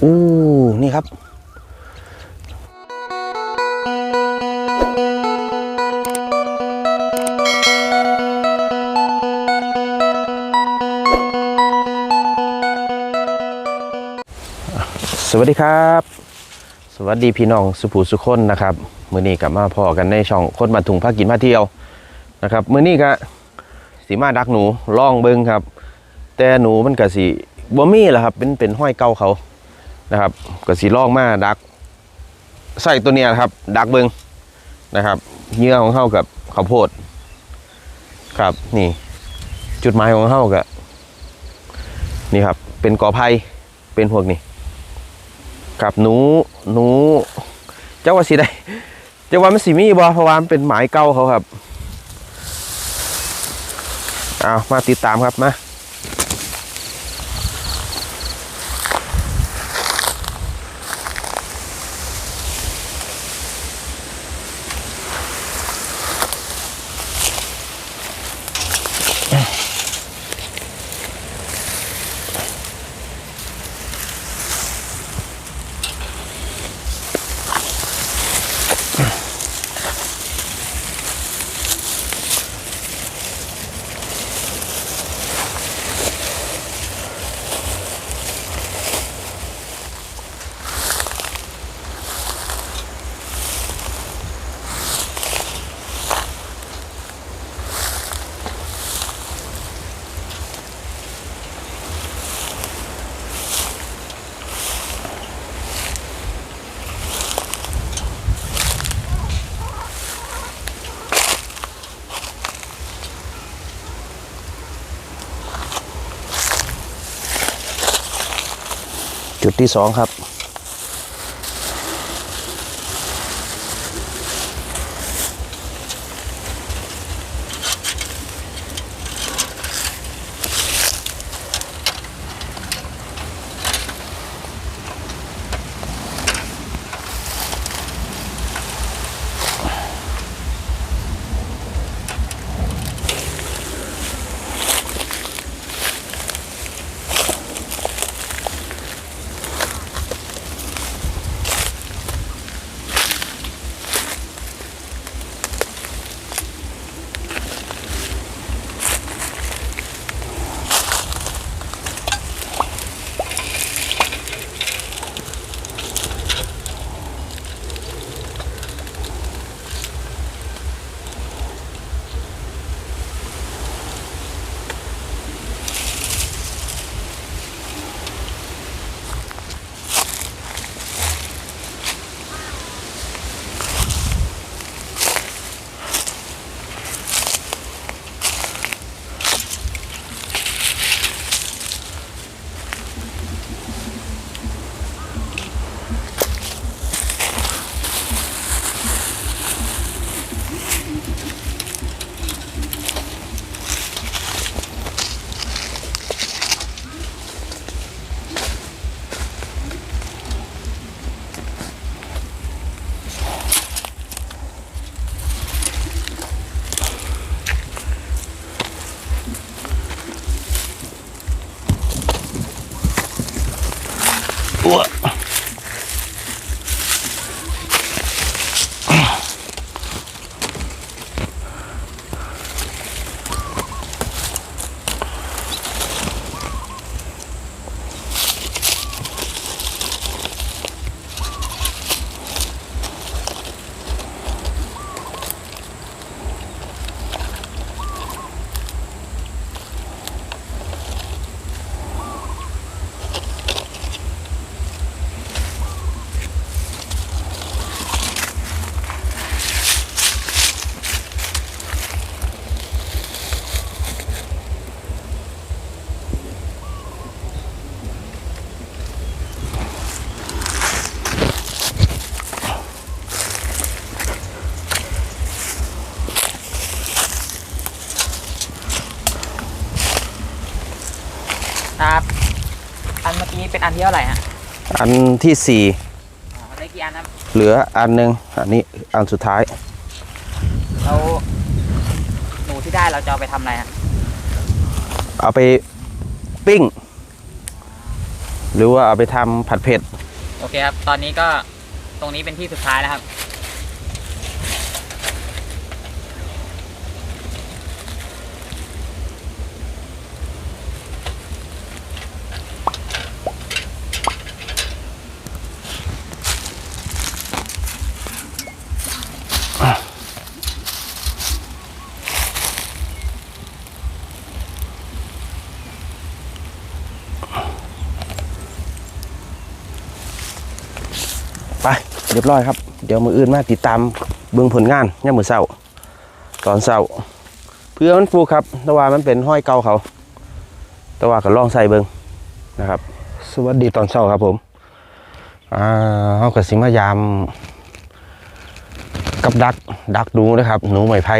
อู้นี่ครับ สวัสดีครับ สวัสดีพี่น้องสุภูสุคนนะครับมื้อนี้กลับมาพอกันในช่องคนมาถุงพากินพาเที่ยวนะครับมื้อนี้ก็สีมาดักหนูล่องเบิงครับ แต่หนูมันก็สิบ่มีแหละครับ เป็นเป็นห้อยเก่าเขา นะครับก็สิลองมาดักใส่ตัวเนี้ยครับ ดักเบิงนะครับเหยื่อของเฮากับข้าวโพด ครับนี่ จุดหมายของเฮาก็นี่ครับ เป็นกอไผ่เป็นพวกนี้กับหนูหนูเจ้าว่าสิได้เจ้าว่ามันสิมีบ่เพราะว่ามันเป็นหมายเก่าเขาครับเอามาติดตามครับมา จุดที่สองครับ อันที่สี่อ๋อได้กี่อันครับเหลืออันหนึ่งอันนี้อันสุดท้ายแล้วหนูที่ได้เราจะเอาไปทำอะไรฮะเอาไปปิ้ง หรือว่าเอาไปทำผัดเผ็ด โอเคครับ ตอนนี้ก็ตรงนี้เป็นที่สุดท้ายแล้วครับ ไป เรียบร้อยครับ เดี๋ยวมืออื่นมาติดตามเบื้องผลงานย่ามือเศร้าตอนเศร้าเพื่อมันฟูครับแต่ว่ามันเป็นห้อยเก่าเขา แต่ว่าก็ลองใส่เบิงนะครับ สวัสดีตอนเช้าครับผมอ่าเขากับสิมายาม กับดักดักหนูนะครับ หนูไม้ไผ่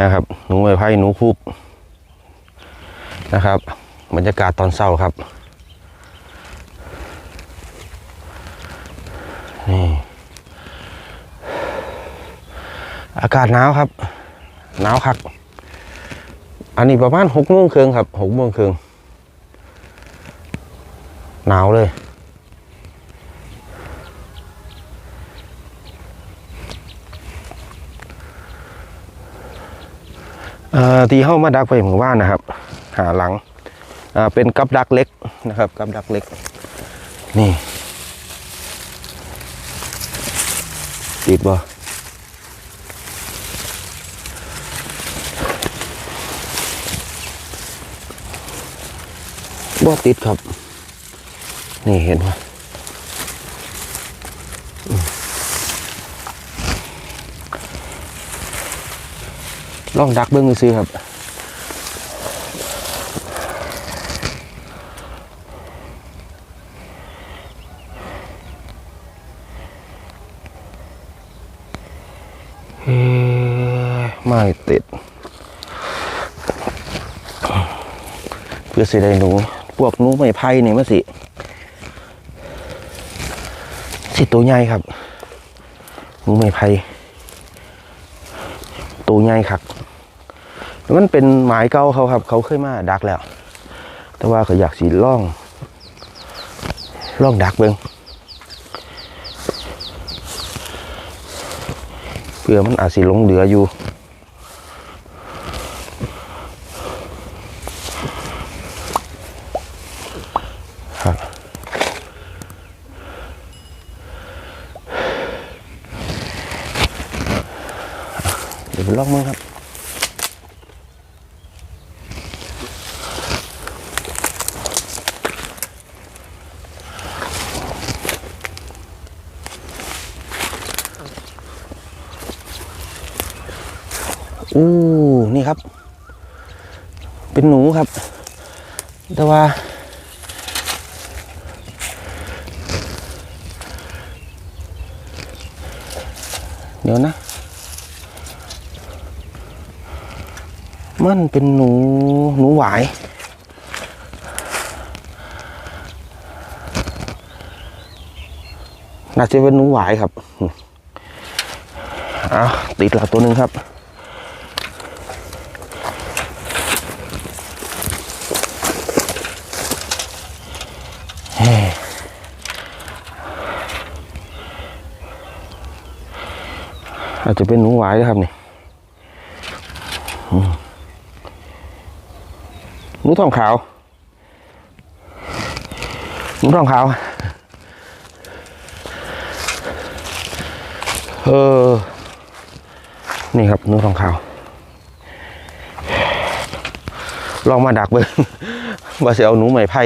นะครับ หนูไม้ไผ่หนูคุบนะครับ บรรยากาศตอนเช้าครับ อากาศหนาวครับหนาวคัก อันนี้ประมาณหกโมงครึ่งครับหกโมงครึ่งหนาวเลยเออทีเข้ามาดักไปหมู่บ้านนะครับ หาหลังอ่าเป็นกับดักเล็กนะครับกับดักเล็ก นี่ ติดบ่ บ่ติดครับ นี่เห็นไหมลองดักเบิ้งซื้อครับเอ๊ะไม่ติด เพื่อสิได้หนู พวกนูไม่ไผ่นี่มาสิ สิตัวใหญ่ครับนูไม่ไผ่ตัวใหญ่ครับมันเป็นหมายเก่าเขาครับ เขาเคยมาดักแล้ว แต่ว่าเขาอยากสีล่องล่องดักเบิงเพื่อมันอาจสิหลงเหลืออยู่ ครับ เดี๋ยวผม ลอกมือครับอู้นี่ครับ เป็นหนูครับ แต่ว่า เดี๋ยวนะ มันเป็นหนูหนูหวาย น่าจะเป็นหนูหวายครับอ้าวติดหลักตัวหนึ่งครับเฮ้อาจจะเป็นหนูหวายนะครับนี่อืมห นูทองขาวหนูทองขาว เออ นี่ครับหนูทองขาว ลองมาดักเบิ่งว่าจะเอาหนูไหมไผ่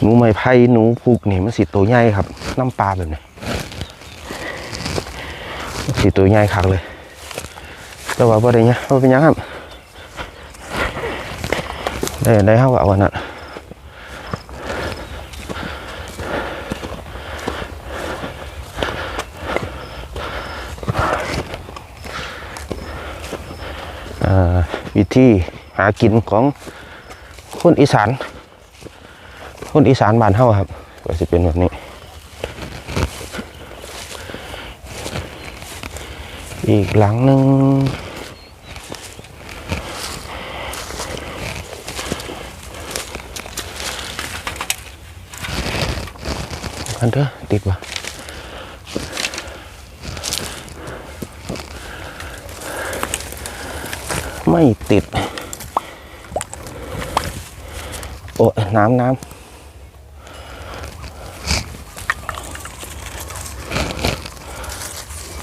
หนูไม้ไผ่หนูผูกนี่มันสีตัวใหญ่ครับ น้ำปลาแบบนี้สีตัวใหญ่คักเลย แต่ว่าบ่ได้เนี่ยบ่เป็นยังครับได้ได้เท่ากับเอาอันนั้นอ่าวิธีหากินของคนอีสาน คนอีสานบ้านเฮาครับ ก็จะเป็นแบบนี้ อีกหลังหนึ่ง อันเด้อติดวะไม่ติด โอ้ยน้ำน้ำ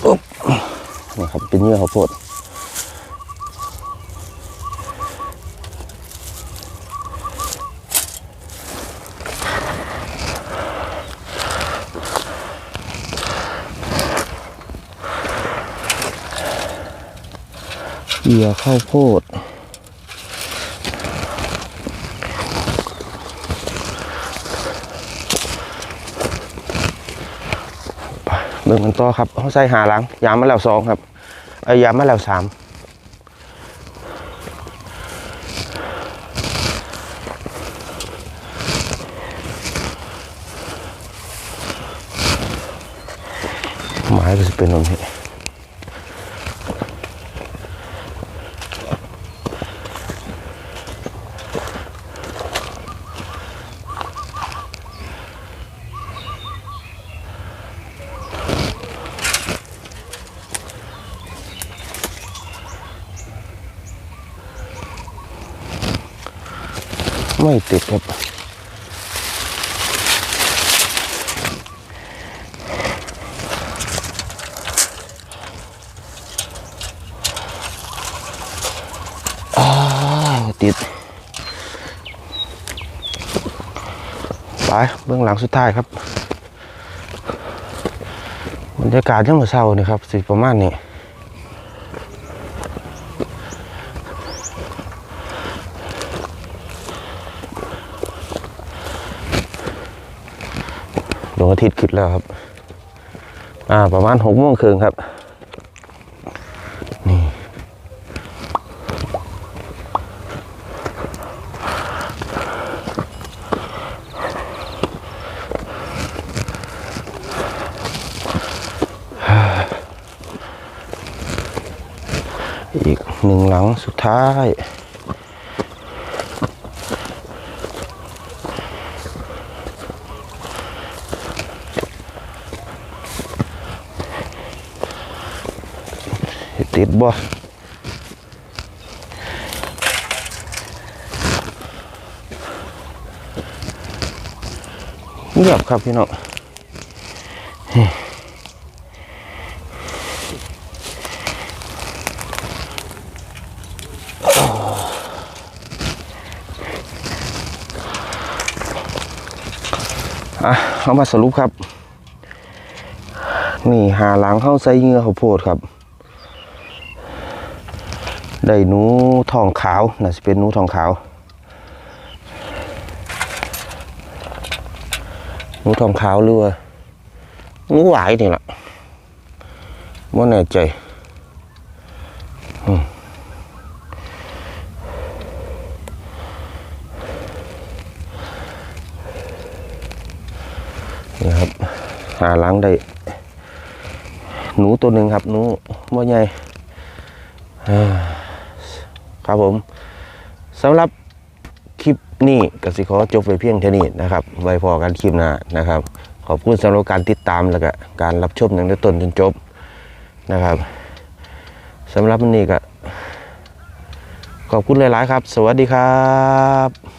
อุ๊บนี่ครับเป็นเนื้อข้าวโพด เหยื่อข้าวโพดเบิ่งมันต่อครับเขาใส่หาหลังยามมาแล้วสองครับเอ้ยามมาแล้วสามหมายก็จะเป็นแบบนี้ ไม่ติดครับอ้าวติด ไปเบื้องหลังสุดท้ายครับบรรยากาศยังมาเศร้านี่ครับสิประมาณนี้ ดวงอาทิตย์ขึ้นแล้วครับ อ่า ประมาณหกโมงครึ่งครับ นี่ อีกหนึ่งหลังสุดท้าย ติดบ่เงียบครับพี่น้องอะเอามาสรุปครับ นี่หาหลังเข้าใส่เงือข้าวโพดครับ ได้หนูทองขาวน่าจะเป็นหนูทองขาวหนูทองขาวหรือว่าหนูหวายนี่แหละไม่แน่ใจอืนี่ครับหาหล้างได้ หนูตัวหนึ่งครับ หนูว่าใหญ่อ่า ครับผมสำหรับคลิปนี้กสิขอจบไปเพียงเท่านี้นะครับ ไว้พอกันคลิปหน้านะครับ ขอบคุณสำหรับการติดตามแล้วก็การรับชมตั้งแต่ต้นจนจบนะครับสำหรับวันนี้ก็ขอบคุณหลาย ๆ ครับ สวัสดีครับ